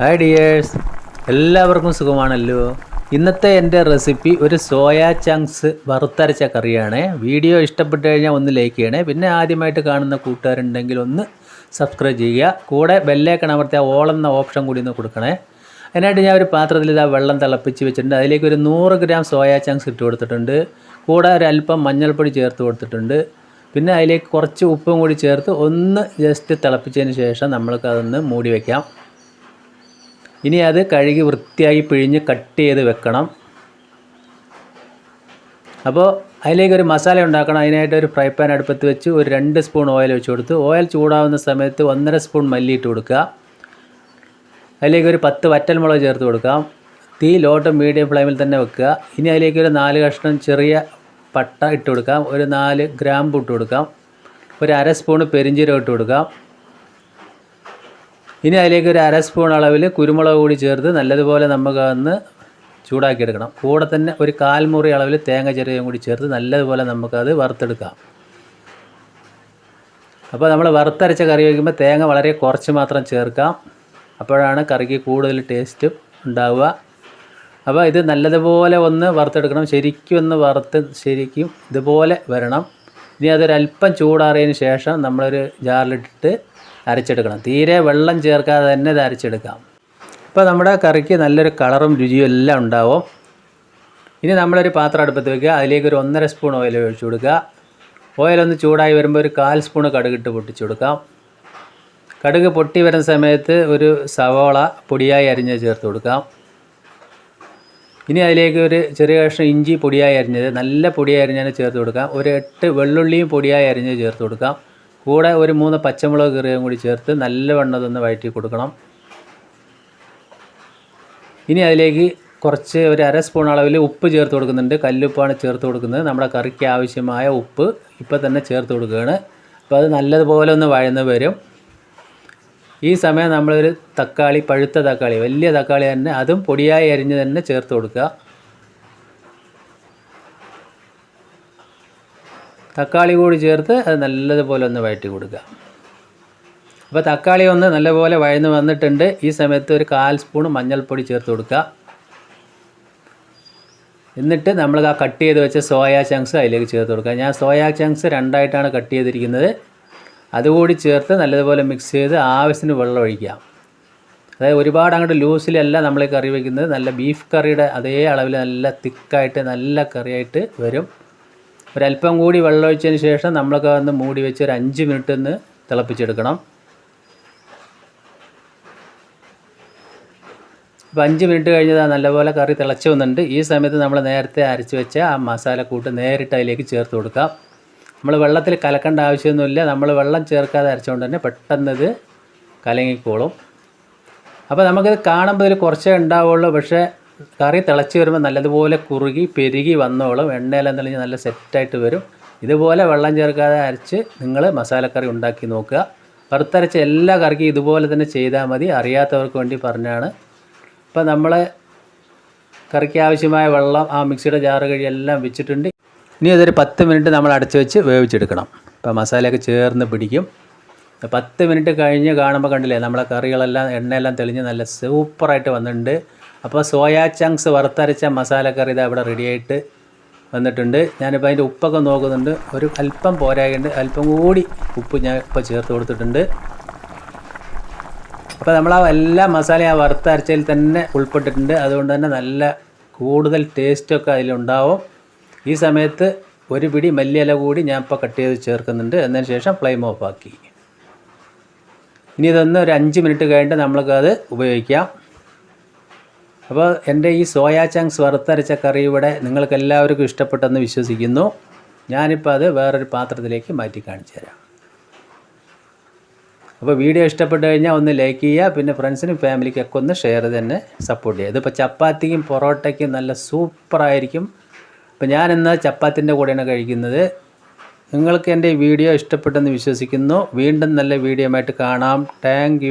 Hi dears എല്ലാവർക്കും സുഖമാണല്ലോ. ഇന്നത്തെ എന്റെ റെസിപ്പി ഒരു സോയാ ചങ്ക്സ് വറുത്തരച്ച കറിയാണ്. വീഡിയോ ഇഷ്ടപ്പെട്ട് കഴിഞ്ഞാൽ ഒന്ന് ലൈക്ക് ചെയ്യണേ. പിന്നെ ആദ്യമായിട്ട് കാണുന്ന കൂട്ടുകാരുണ്ടെങ്കിൽ ഒന്ന് സബ്സ്ക്രൈബ് ചെയ്യുക. കൂടെ ബെല്ലേക്കൺ അമർത്തിയ ഓൾ എന്ന ഓപ്ഷൻ കൂടി ഒന്ന് കൊടുക്കണേ. അതിനായിട്ട് ഞാൻ ഒരു പാത്രത്തിൽ ഇതാ വെള്ളം തിളപ്പിച്ച് വെച്ചിട്ടുണ്ട്. അതിലേക്ക് ഒരു നൂറ് ഗ്രാം സോയാ ചങ്ക്സ് ഇട്ട് കൊടുത്തിട്ടുണ്ട്. കൂടെ ഒരു അല്പം മഞ്ഞൾപ്പൊടി ചേർത്ത് കൊടുത്തിട്ടുണ്ട്. പിന്നെ അതിലേക്ക് കുറച്ച് ഉപ്പും കൂടി ചേർത്ത് ഒന്ന് ജസ്റ്റ് തിളപ്പിച്ചതിന് ശേഷം നമ്മൾക്ക് അതൊന്ന് മൂടി വയ്ക്കാം ഇനി അത് കഴുകി വൃത്തിയായി പിഴിഞ്ഞ് കട്ട് ചെയ്ത് വെക്കണം. അപ്പോൾ അതിലേക്ക് ഒരു മസാല ഉണ്ടാക്കണം. അതിനായിട്ട് ഒരു ഫ്രൈ പാൻ അടുപ്പത്ത് വെച്ച് ഒരു രണ്ട് സ്പൂൺ ഓയിൽ വെച്ച് കൊടുത്ത്. ഓയിൽ ചൂടാവുന്ന സമയത്ത് ഒന്നര സ്പൂൺ മല്ലി ഇട്ട് കൊടുക്കുക. അതിലേക്ക് ഒരു പത്ത് വറ്റൽമുളക് ചേർത്ത് കൊടുക്കാം തീ ലോ മീഡിയം ഫ്ലെയിമിൽ തന്നെ വെക്കുക. ഇനി അതിലേക്ക് ഒരു നാല് കഷ്ണം ചെറിയ പട്ട ഇട്ട് കൊടുക്കാം ഒരു നാല് ഗ്രാമ്പ് ഇട്ട് കൊടുക്കാം ഒരു അര സ്പൂണ് പെരിഞ്ചീരകം ഇട്ട് കൊടുക്കാം ഇനി അതിലേക്ക് ഒരു അര സ്പൂൺ അളവിൽ കുരുമുളക് കൂടി ചേർത്ത് നല്ലതുപോലെ നമുക്ക് അന്ന് ചൂടാക്കിയെടുക്കണം. കൂടെ തന്നെ ഒരു കാൽമുറി അളവിൽ തേങ്ങ ചെറിയും കൂടി ചേർത്ത് നല്ലതുപോലെ നമുക്കത് വറുത്തെടുക്കാം. അപ്പോൾ നമ്മൾ വറുത്തരച്ച കറി വയ്ക്കുമ്പോൾ തേങ്ങ വളരെ കുറച്ച് മാത്രം ചേർക്കാം. അപ്പോഴാണ് കറിക്ക് കൂടുതൽ ടേസ്റ്റ് ഉണ്ടാവുക. അപ്പോൾ ഇത് നല്ലതുപോലെ ഒന്ന് വറുത്തെടുക്കണം. ശരിക്കും ഒന്ന് വറുത്ത് ശരിക്കും ഇതുപോലെ വരണം. ഇനി അതൊരല്പം ചൂടാറിയതിന് ശേഷം നമ്മളൊരു ജാറിലിട്ടിട്ട് അരച്ചെടുക്കണം. തീരെ വെള്ളം ചേർക്കാതെ തന്നെ ഇത് അരച്ചെടുക്കാം. അപ്പോൾ നമ്മുടെ കറിക്ക് നല്ലൊരു കളറും രുചിയും എല്ലാം ഉണ്ടാവും. ഇനി നമ്മളൊരു പാത്രം അടുപ്പത്ത് വെക്കുക. അതിലേക്ക് ഒരു ഒന്നര സ്പൂൺ ഓയിൽ ഒഴിച്ചു കൊടുക്കുക. ഓയിലൊന്ന് ചൂടായി വരുമ്പോൾ ഒരു കാൽ സ്പൂൺ കടുകിട്ട് പൊട്ടിച്ചു കൊടുക്കാം. കടുക് പൊട്ടി വരുന്ന സമയത്ത് ഒരു സവോള പൊടിയായി അരിഞ്ഞ് ചേർത്ത് കൊടുക്കാം. ഇനി അതിലേക്ക് ഒരു ചെറിയ കഷ്ണം ഇഞ്ചി പൊടിയായി അരിഞ്ഞത് നല്ല പൊടിയായി അരിഞ്ഞത് ചേർത്ത് കൊടുക്കാം. ഒരു എട്ട് വെള്ളുള്ളിയും പൊടിയായി അരിഞ്ഞ് ചേർത്ത് കൊടുക്കാം. കൂടെ ഒരു മൂന്ന് പച്ചമുളക് കീറിയും കൂടി ചേർത്ത് നല്ലവണ്ണം അതൊന്ന് വഴറ്റി കൊടുക്കണം. ഇനി അതിലേക്ക് കുറച്ച് ഒരു അര സ്പൂൺ അളവിൽ ഉപ്പ് ചേർത്ത് കൊടുക്കുന്നുണ്ട്. കല്ലുപ്പാണ് ചേർത്ത് കൊടുക്കുന്നത്. നമ്മുടെ കറിക്ക് ആവശ്യമായ ഉപ്പ് ഇപ്പോൾ തന്നെ ചേർത്ത് കൊടുക്കുകയാണ്. അപ്പോൾ അത് നല്ലതുപോലെ ഒന്ന് വഴന്ന് വരും. ഈ സമയം നമ്മളൊരു തക്കാളി പഴുത്ത തക്കാളി വലിയ തക്കാളി തന്നെ അതും പൊടിയായി അരിഞ്ഞ് തന്നെ ചേർത്ത് കൊടുക്കുക. തക്കാളി കൂടി ചേർത്ത് അത് നല്ലതുപോലെ ഒന്ന് വഴറ്റി കൊടുക്കുക. അപ്പോൾ തക്കാളി ഒന്ന് നല്ലപോലെ വഴന്ന് വന്നിട്ടുണ്ട്. ഈ സമയത്ത് ഒരു കാൽ സ്പൂൺ മഞ്ഞൾപ്പൊടി ചേർത്ത് കൊടുക്കുക. എന്നിട്ട് നമ്മൾ ആ കട്ട് ചെയ്ത് വെച്ച സോയാ ചങ്ക്സ് അതിലേക്ക് ചേർത്ത് കൊടുക്കുക. ഞാൻ സോയാ ചങ്ക്സ് രണ്ടായിട്ടാണ് കട്ട് ചെയ്തിരിക്കുന്നത്. അതുകൂടി ചേർത്ത് നല്ലതുപോലെ മിക്സ് ചെയ്ത് ആവശ്യത്തിന് വെള്ളം ഒഴിക്കാം അതായത് ഒരുപാട് അങ്ങോട്ട് ലൂസിലല്ല നമ്മൾ കറി വയ്ക്കുന്നത് നല്ല ബീഫ് കറിയുടെ അതേ അളവിൽ നല്ല തിക്കായിട്ട് നല്ല കറിയായിട്ട് വരും. ഒരല്പം കൂടി വെള്ളം ഒഴിച്ചതിന് ശേഷം നമ്മളൊക്കെ ഒന്ന് മൂടി വെച്ച് ഒരു അഞ്ച് മിനിറ്റ് ഒന്ന് തിളപ്പിച്ചെടുക്കണം. അപ്പോൾ അഞ്ച് മിനിറ്റ് കഴിഞ്ഞത് നല്ലപോലെ കറി തിളച്ച് വന്നിട്ടുണ്ട്. ഈ സമയത്ത് നമ്മൾ നേരത്തെ അരച്ച് വെച്ച ആ മസാലക്കൂട്ട് നേരിട്ട് അതിലേക്ക് ചേർത്ത് കൊടുക്കാം. നമ്മൾ വെള്ളത്തിൽ കലക്കേണ്ട ആവശ്യമൊന്നുമില്ല. നമ്മൾ വെള്ളം ചേർക്കാതെ അരച്ചുകൊണ്ട് തന്നെ പെട്ടെന്ന് ഇത് കലങ്ങിക്കോളും. അപ്പോൾ നമുക്കിത് കാണുമ്പോൾ ഇതിൽ കുറച്ചേ ഉണ്ടാവുള്ളൂ. പക്ഷേ കറി തിളച്ച് വരുമ്പോൾ നല്ലതുപോലെ കുറുകി പെരുകി വന്നോളും. എണ്ണയെല്ലാം തെളിഞ്ഞ് നല്ല സെറ്റായിട്ട് വരും. ഇതുപോലെ വെള്ളം ചേർക്കാതെ അരച്ച് നിങ്ങൾ മസാലക്കറി ഉണ്ടാക്കി നോക്കുക. വറുത്തരച്ച എല്ലാ കറിക്കും ഇതുപോലെ തന്നെ ചെയ്താൽ മതി. അറിയാത്തവർക്ക് വേണ്ടി പറഞ്ഞാണ്. അപ്പോൾ നമ്മൾ കറിക്ക് ആവശ്യമായ വെള്ളം ആ മിക്സിയുടെ ജാറ് കഴി എല്ലാം വെച്ചിട്ടുണ്ട്. ഇനി അതൊരു പത്ത് മിനിറ്റ് നമ്മൾ അടച്ചു വെച്ച് വേവിച്ചെടുക്കണം. അപ്പോൾ മസാലയൊക്കെ ചേർന്ന് പിടിക്കും. പത്ത് മിനിറ്റ് കഴിഞ്ഞ് കാണുമ്പോൾ കണ്ടില്ലേ നമ്മളെ കറികളെല്ലാം എണ്ണയെല്ലാം തെളിഞ്ഞ് നല്ല സൂപ്പറായിട്ട് വന്നിട്ടുണ്ട്. അപ്പോൾ സോയാ ചങ്ക്സ് വറുത്തരച്ച മസാലക്കറി ഇതാ ഇവിടെ റെഡിയായിട്ട് വന്നിട്ടുണ്ട്. ഞാനിപ്പോൾ അതിന്റെ ഉപ്പൊക്കെ നോക്കുന്നുണ്ട്. ഒരു അല്പം പോരായുണ്ട് അല്പം കൂടി ഉപ്പ് ഞാൻ ഇപ്പോൾ ചേർത്ത് കൊടുത്തിട്ടുണ്ട്. അപ്പോൾ നമ്മൾ ആ എല്ലാ മസാലയും ആ വറുത്തരച്ചതിൽ തന്നെ ഉൾപ്പെട്ടിട്ടുണ്ട്. അതുകൊണ്ട് തന്നെ നല്ല കൂടുതൽ ടേസ്റ്റൊക്കെ അതിലുണ്ടാവും. ഈ സമയത്ത് ഒരു പിടി മല്ലിയില കൂടി ഞാൻ ഇപ്പോൾ കട്ട് ചെയ്ത് ചേർക്കുന്നുണ്ട്. എന്നതിന് ശേഷം ഫ്ലെയിം ഓഫ് ആക്കി. ഇനി ഇതൊന്ന് ഒരു അഞ്ച് മിനിറ്റ് കഴിഞ്ഞിട്ട് നമ്മൾക്കത് ഉപയോഗിക്കാം. അപ്പോൾ എന്റെ ഈ സോയാ ചങ്ക്സ് വറുത്തരച്ച കറി ഇവിടെ നിങ്ങൾക്ക് എല്ലാവർക്കും ഇഷ്ടപ്പെട്ടെന്ന് വിശ്വസിക്കുന്നു. ഞാനിപ്പോൾ അത് വേറൊരു പാത്രത്തിലേക്ക് മാറ്റി കാണിച്ചു തരാം. അപ്പോൾ വീഡിയോ ഇഷ്ടപ്പെട്ട് കഴിഞ്ഞാൽ ഒന്ന് ലൈക്ക് ചെയ്യുക പിന്നെ ഫ്രണ്ട്സിനും ഫാമിലിക്കൊക്കെ ഒന്ന് ഷെയർ തന്നെ സപ്പോർട്ട് ചെയ്യുക. ഇതിപ്പോൾ ചപ്പാത്തിക്കും പൊറോട്ടയ്ക്കും നല്ല സൂപ്പറായിരിക്കും. അപ്പോൾ ഞാൻ ഇന്ന് ചപ്പാത്തിന്റെ കൂടെയാണ് കഴിക്കുന്നത്. നിങ്ങൾക്ക് എന്റെ വീഡിയോ ഇഷ്ടപ്പെട്ടെന്ന് വിശ്വസിക്കുന്നു. വീണ്ടും നല്ല വീഡിയോ ആയിട്ട് കാണാം. താങ്ക്